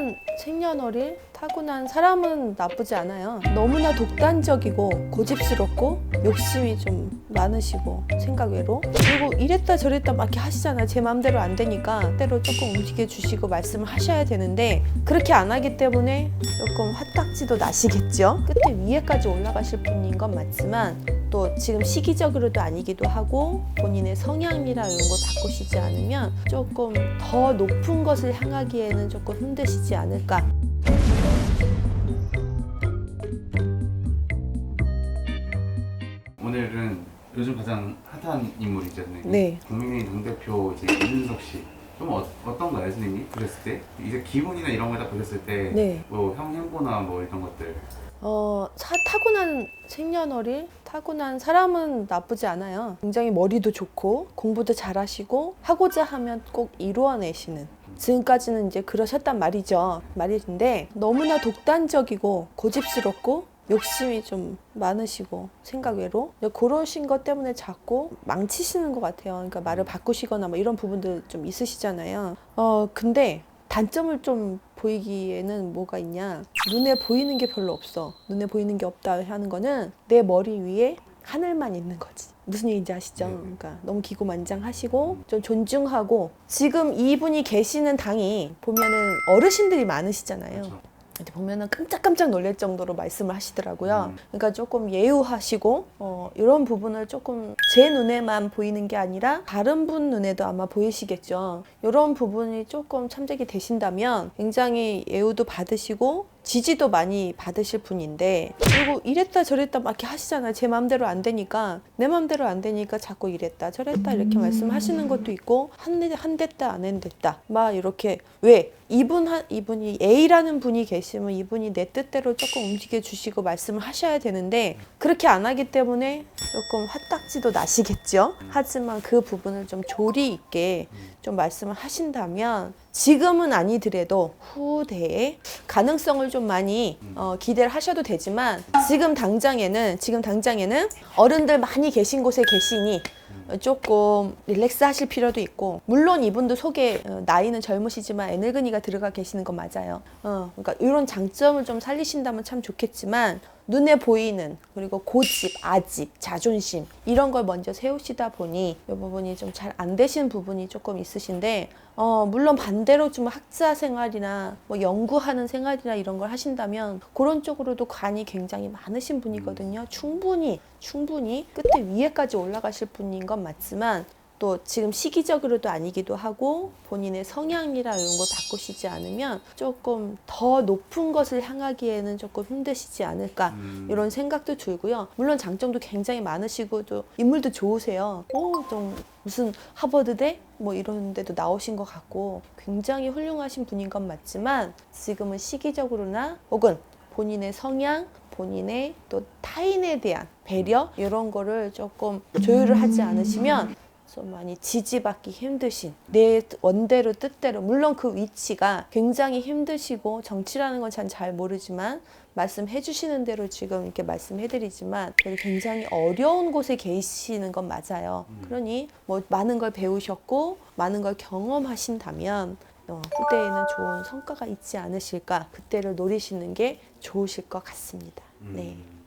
像 생년월일, 타고난 사람은 나쁘지 않아요. 너무나 독단적이고 고집스럽고 욕심이 좀 많으시고 생각 외로 그리고 이랬다 저랬다 막 이렇게 하시잖아요. 제 마음대로 안 되니까 때로 조금 움직여 주시고 말씀을 하셔야 되는데 그렇게 안 하기 때문에 조금 화딱지도 나시겠죠. 끝에 위에까지 올라가실 분인 건 맞지만 또 지금 시기적으로도 아니기도 하고 본인의 성향이나 이런 걸 바꾸시지 않으면 조금 더 높은 것을 향하기에는 조금 힘드시지 않을까. 오늘은 요즘 가장 핫한 인물이죠, 선생님. 네. 국민의힘 당대표 이제 이준석 씨. 좀 어, 어떤가요, 선생님? 보셨을 때? 이제 기분이나 이런 걸다 보셨을 때, 네. 뭐 형 행보나 뭐 이런 것들. 어, 사, 타고난 생년월일, 타고난 사람은 나쁘지 않아요. 굉장히 머리도 좋고, 공부도 잘하시고, 하고자 하면 꼭 이루어내시는. 지금까지는 이제 그러셨단 말이죠. 말인데, 너무나 독단적이고, 고집스럽고, 욕심이 좀 많으시고, 생각 외로. 그러신 것 때문에 자꾸 망치시는 것 같아요. 그러니까 말을 바꾸시거나 뭐 이런 부분들 좀 있으시잖아요. 어, 근데 단점을 좀 보이기에는 뭐가 있냐 눈에 보이는 게 별로 없어 눈에 보이는 게 없다 하는 거는 내 머리 위에 하늘만 있는 거지 무슨 얘기인지 아시죠? 네. 그러니까 너무 기고만장하시고 좀 존중하고 지금 이분이 계시는 당이 보면은 어르신들이 많으시잖아요 그렇죠. 보면은 깜짝깜짝 놀랄 정도로 말씀을 하시더라고요. 음. 그러니까 조금 예우하시고 어, 이런 부분을 조금 제 눈에만 보이는 게 아니라 다른 분 눈에도 아마 보이시겠죠. 이런 부분이 조금 참작이 되신다면 굉장히 예우도 받으시고 지지도 많이 받으실 분인데 그리고 이랬다 저랬다 막 이렇게 하시잖아요. 제 마음대로 안 되니까 내 마음대로 안 되니까 자꾸 이랬다 저랬다 이렇게 말씀하시는 것도 있고 한한 됐다 안 했다 막 이렇게 왜 이분 한 이분이 A라는 분이 계시면 이분이 내 뜻대로 조금 움직여 주시고 말씀을 하셔야 되는데 그렇게 안 하기 때문에 조금 화딱지도 나시겠죠. 하지만 그 부분을 좀 조리 있게 좀 말씀을 하신다면 지금은 아니더라도 후대에 가능성을 좀 많이 어, 기대를 하셔도 되지만 지금 당장에는 지금 당장에는 어른들 많이 계신 곳에 계시니 어, 조금 릴렉스 하실 필요도 있고 물론 이분도 속에 어, 나이는 젊으시지만 에너그니가 들어가 계시는 건 맞아요. 어, 그러니까 이런 장점을 좀 살리신다면 참 좋겠지만 눈에 보이는 그리고 고집, 아집, 자존심 이런 걸 먼저 세우시다 보니 이 부분이 좀 잘 안 되시는 부분이 조금 있으신데 어, 물론 반대로 좀 학자 생활이나 뭐 연구하는 생활이나 이런 걸 하신다면 그런 쪽으로도 관이 굉장히 많으신 분이거든요. 충분히 충분히 끝에 위에까지 올라가실 분인 건 맞지만 또 지금 시기적으로도 아니기도 하고 본인의 성향이나 이런 걸 바꾸시지 않으면 조금 더 높은 것을 향하기에는 조금 힘드시지 않을까 음. 이런 생각도 들고요. 물론 장점도 굉장히 많으시고 또 인물도 좋으세요. 어, 좀 무슨 하버드대 뭐 이런 데도 나오신 것 같고 굉장히 훌륭하신 분인 건 맞지만 지금은 시기적으로나 혹은 본인의 성향, 본인의 또 타인에 대한 배려 이런 거를 조금 조율을 하지 않으시면 좀 많이 지지받기 힘드신 내 원대로 뜻대로 물론 그 위치가 굉장히 힘드시고 정치라는 건 전 잘 모르지만 말씀해 주시는 대로 지금 이렇게 말씀해 드리지만 굉장히 어려운 곳에 계시는 건 맞아요. 그러니 뭐 많은 걸 배우셨고 많은 걸 경험하신다면 어, 후대에는 좋은 성과가 있지 않으실까 그때를 노리시는 게 좋으실 것 같습니다. 네. 음.